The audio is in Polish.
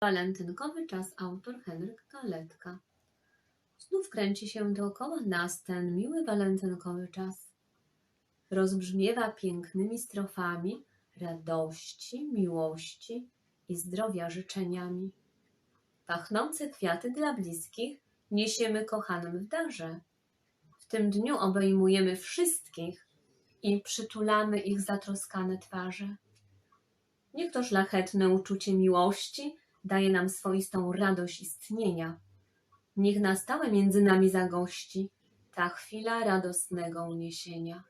Walentynkowy czas autor Henryk Galetka Znów kręci się dookoła nas ten miły walentynkowy czas. Rozbrzmiewa pięknymi strofami radości, miłości i zdrowia życzeniami. Pachnące kwiaty dla bliskich niesiemy kochanym w darze. W tym dniu obejmujemy wszystkich i przytulamy ich zatroskane twarze. Niech to szlachetne uczucie miłości daje nam swoistą radość istnienia. Niech na stałe między nami zagości ta chwila radosnego uniesienia.